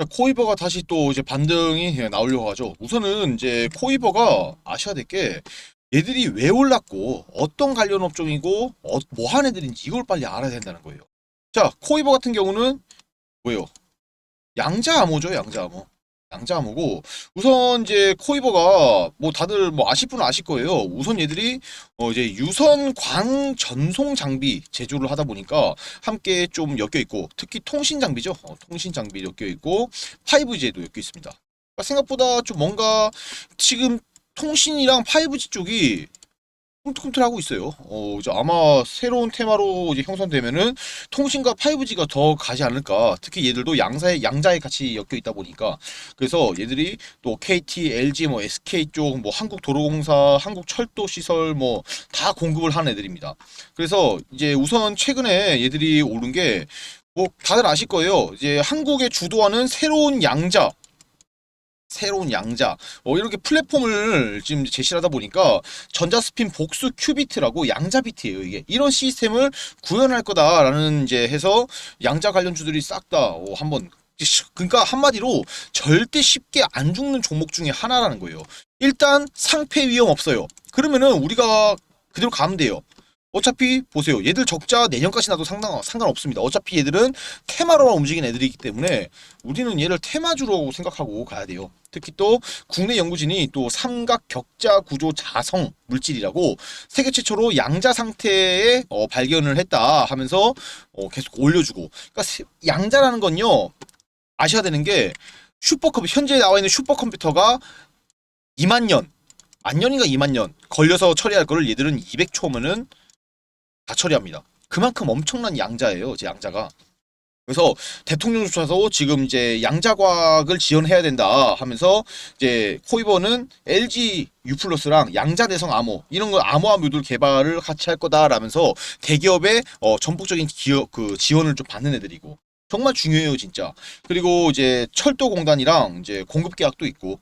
자, 코이버가 다시 또 이제 반등이 예, 나오려고 하죠. 우선은 이제 코이버가 아셔야 될 게 얘들이 왜 올랐고 어떤 관련 업종이고 어, 뭐 하는 애들인지 이걸 빨리 알아야 된다는 거예요. 자, 코이버 같은 경우는 뭐예요? 양자 암호죠, 양자 암호. 양자 암호고 우선 이제 코이버가 뭐 다들 뭐 아실 분은 아실 거예요. 우선 얘들이 어 이제 유선 광 전송 장비 제조를 하다 보니까 함께 좀 엮여 있고 특히 통신 장비죠. 어, 통신 장비 엮여 있고 5G에도 엮여 있습니다. 그러니까 생각보다 좀 뭔가 지금 통신이랑 5G 쪽이 꿈틀꿈틀하고 있어요. 어, 이제 아마 새로운 테마로 이제 형성되면은 통신과 5G가 더 가지 않을까. 특히 얘들도 양사의 양자에 같이 엮여 있다 보니까 그래서 얘들이 또 KT, LG, 뭐 SK 쪽, 뭐 한국도로공사, 한국철도시설 뭐 다 공급을 하는 애들입니다. 그래서 이제 우선 최근에 얘들이 오른 게 뭐 다들 아실 거예요. 이제 한국에 주도하는 새로운 양자 새로운 양자 어, 이렇게 플랫폼을 지금 제시하다 보니까 전자스핀 복수 큐비트라고 양자 비트예요 이게 이런 시스템을 구현할 거다라는 이제 해서 양자 관련주들이 싹다 어, 한번 그러니까 한마디로 절대 쉽게 안 죽는 종목 중에 하나라는 거예요. 일단 상패 위험 없어요. 그러면은 우리가 그대로 가면 돼요. 어차피 보세요. 얘들 적자 내년까지 나도 상당 상관없습니다. 어차피 얘들은 테마로만 움직이는 애들이기 때문에 우리는 얘를 테마주로 생각하고 가야 돼요. 특히 또 국내 연구진이 또 삼각 격자 구조 자성 물질이라고 세계 최초로 양자 상태에 어, 발견을 했다 하면서 어, 계속 올려주고 그러니까 세- 양자라는 건요 아셔야 되는 게 슈퍼컴퓨터 현재 나와 있는 슈퍼컴퓨터가 2만 년 만 년인가 2만 년 걸려서 처리할 거를 얘들은 200초면은 다 처리합니다. 그만큼 엄청난 양자예요, 제 양자가. 그래서 대통령조차도 지금 이제 양자과학을 지원해야 된다 하면서 이제 코이버는 LG U 플러스랑 양자 대성 암호 이런 거 암호화 묘들 개발을 같이 할 거다라면서 대기업의 어, 전폭적인 기업 그 지원을 좀 받는 애들이고 정말 중요해요 진짜. 그리고 이제 철도공단이랑 이제 공급 계약도 있고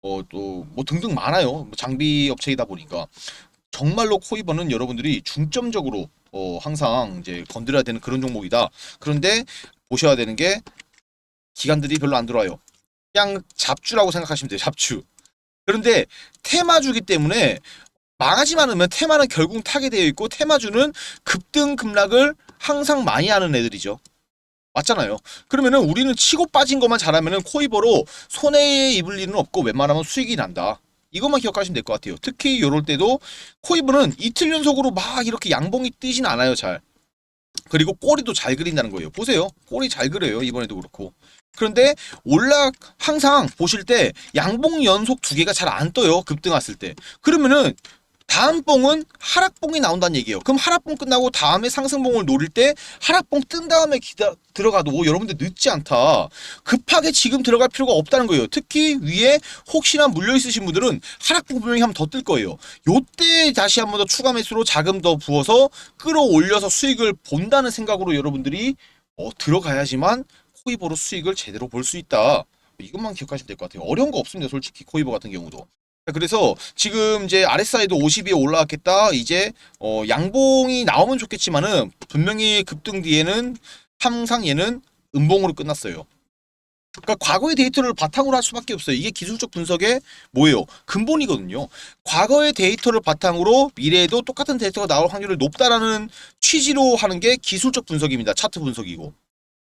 어 또 뭐 등등 많아요. 뭐 장비 업체이다 보니까 정말로 코이버는 여러분들이 중점적으로 어 항상 이제 건드려야 되는 그런 종목이다. 그런데 보셔야 되는 게 기관들이 별로 안 들어와요. 그냥 잡주라고 생각하시면 돼요. 잡주. 그런데 테마주기 때문에 망하지 않으면 테마는 결국 타게 되어 있고 테마주는 급등 급락을 항상 많이 하는 애들이죠. 맞잖아요. 그러면은 우리는 치고 빠진 것만 잘하면은 코이버로 손해에 입을 일은 없고 웬만하면 수익이 난다. 이것만 기억하시면 될 것 같아요. 특히 요럴 때도 코이버는 이틀 연속으로 막 이렇게 양봉이 뜨진 않아요, 잘. 그리고 꼬리도 잘 그린다는 거예요. 보세요. 꼬리 잘 그려요. 이번에도 그렇고. 그런데 올라 항상 보실 때 양봉 연속 두 개가 잘 안 떠요. 급등 왔을 때. 그러면은 다음 봉은 하락봉이 나온다는 얘기예요. 그럼 하락봉 끝나고 다음에 상승봉을 노릴 때 하락봉 뜬 다음에 기다, 들어가도 여러분들 늦지 않다. 급하게 지금 들어갈 필요가 없다는 거예요. 특히 위에 혹시나 물려 있으신 분들은 하락봉 분명히 하면 더뜰 거예요. 요때 다시 한번 더 추가 매수로 자금 더 부어서 끌어올려서 수익을 본다는 생각으로 여러분들이 어, 들어가야지만 코이버로 수익을 제대로 볼 수 있다. 이것만 기억하시면 될 것 같아요. 어려운 거 없습니다. 솔직히 코이버 같은 경우도. 그래서 지금 이제 RSI도 50위에 올라왔겠다. 이제 어 양봉이 나오면 좋겠지만은 분명히 급등 뒤에는 항상 얘는 음봉으로 끝났어요. 그러니까 과거의 데이터를 바탕으로 할 수밖에 없어요. 이게 기술적 분석의 뭐예요? 근본이거든요. 과거의 데이터를 바탕으로 미래에도 똑같은 데이터가 나올 확률이 높다라는 취지로 하는 게 기술적 분석입니다. 차트 분석이고.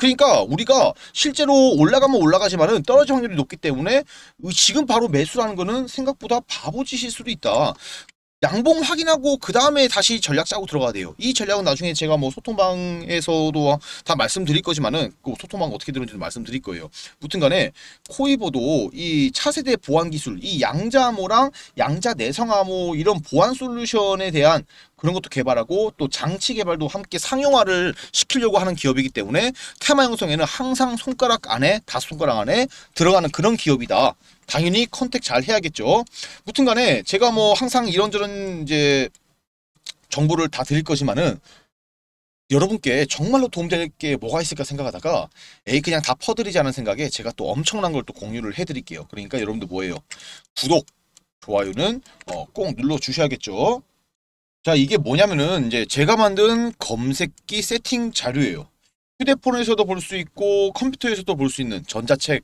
그러니까 우리가 실제로 올라가면 올라가지만은 떨어질 확률이 높기 때문에 지금 바로 매수라는 거는 생각보다 바보짓일 수도 있다. 양봉 확인하고 그 다음에 다시 전략 짜고 들어가야 돼요. 이 전략은 나중에 제가 뭐 소통방에서도 다 말씀드릴 거지만은 그 소통방 어떻게 들었는지도 말씀드릴 거예요. 무튼간에 코이버도 이 차세대 보안 기술, 이 양자암호랑 양자 내성암호 이런 보안 솔루션에 대한 그런 것도 개발하고 또 장치 개발도 함께 상용화를 시키려고 하는 기업이기 때문에 테마 형성에는 항상 손가락 안에 다섯 손가락 안에 들어가는 그런 기업이다. 당연히 컨택 잘 해야겠죠. 무튼 간에 제가 뭐 항상 이런저런 이제 정보를 다 드릴 거지만은 여러분께 정말로 도움될 게 뭐가 있을까 생각하다가 에이 그냥 다 퍼드리자는 생각에 제가 또 엄청난 걸 또 공유를 해드릴게요. 그러니까 여러분들 뭐예요? 구독, 좋아요는 어, 꼭 눌러 주셔야겠죠. 자 이게 뭐냐면은 이제 제가 만든 검색기 세팅 자료예요. 휴대폰에서도 볼 수 있고 컴퓨터에서도 볼 수 있는 전자책